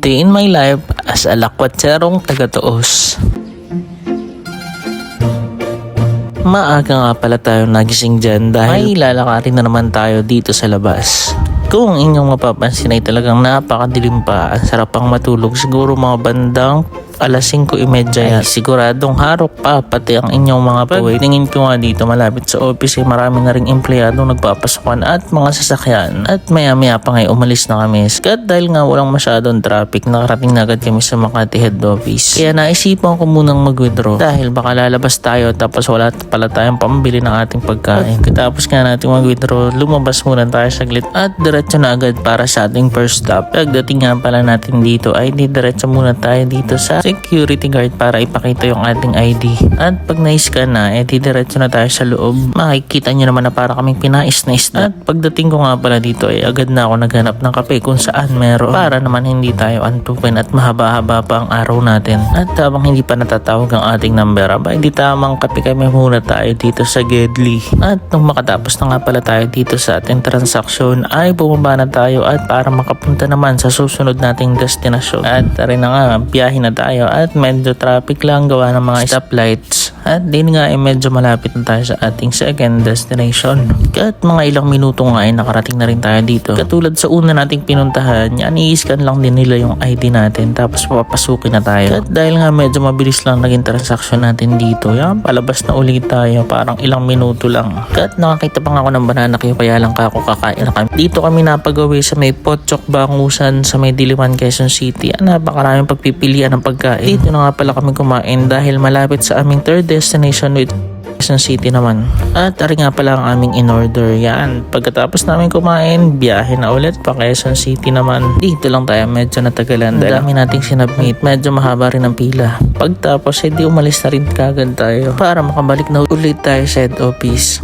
Day in my life as a lakwatserong taga-tuos. Maaga nga pala tayo nagising dyan dahil may lalakarin na naman tayo dito sa labas. Kung inyong mapapansin ay talagang napakadilim pa. Ang sarap pang matulog. Siguro mga bandang alas 5.30 yan. Siguradong harok pa pati ang inyong mga paway. Tingin ko nga dito malapit sa office ay marami na ring empleyado nagpapasokan at mga sasakyan. At maya maya pa nga ay umalis na kami. Skat dahil nga walang masyadong traffic nakarating na agad kami sa Makati head office. Kaya naisipan ko munang mag-withdraw dahil baka lalabas tayo tapos wala pala tayong pambili ng ating pagkain. Tapos nga natin mag-withdraw, lumabas muna tayo saglit at diretso na agad para sa ating first stop. Pagdating nga pala natin dito ay diretso muna tayo dito sa security guard para ipakita yung ating ID. At pag na-scan na, eh diretso na tayo sa loob. Makikita nyo naman na para kaming pinais na. At pagdating ko nga pala dito ay agad na ako naghanap ng kape kung saan meron. Para naman hindi tayo antukin at mahaba-haba pa ang araw natin. At habang hindi pa natatawag ang ating number, aba hindi tamang kape kami muna tayo dito sa Gedli. At nung makatapos na nga pala tayo dito sa ating transaksyon ay bumaba na tayo at para makapunta naman sa susunod nating destinasyon. At rin na nga, biyahe na tayo at medyo traffic lang gawa ng mga stoplights. At din nga ay medyo malapit na tayo sa ating second destination. At mga ilang minuto nga ay nakarating na rin tayo dito. Katulad sa una nating pinuntahan, yan i-scan lang din nila yung ID natin tapos papasukin na tayo. At dahil nga medyo mabilis lang naging transaction natin dito, yan palabas na ulit tayo parang ilang minuto lang. At nakakita pa nga ako ng banana kayo kaya lang ka ako kakain na kami. Dito kami napagawi sa may Pochok Bangusan sa may Diliman, Quezon City. Napakaraming pagpipilian ng pagkain. Dito na nga pala kami kumain dahil malapit sa aming third destination with Quezon City naman. At ari nga pala ang aming in-order. Yan. Pagkatapos namin kumain, biyahe na ulit pa Quezon City naman. Dito lang tayo medyo natagalan dahil dami nating sinubmit. Medyo mahaba rin ang pila. Pagtapos, edi umalis na rin kagad tayo para makabalik na ulit tayo sa head office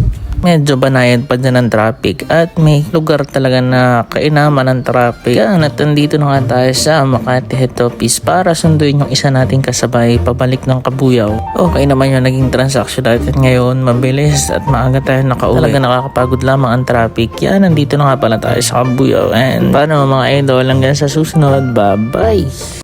medyo banayad pa dyan ng traffic at may lugar talaga na kainaman ng traffic. Kaya natandito na nga tayo sa Makati Head Office para sunduin yung isa nating kasabay pabalik ng Kabuyaw. Okay naman yung naging transaction natin ngayon. Mabilis at maaga tayo nakauwi. Talaga nakakapagod lamang ang traffic. Kaya nandito na nga pala tayo sa Kabuyaw. And paano mga idol hanggang sa susunod. Bye-bye!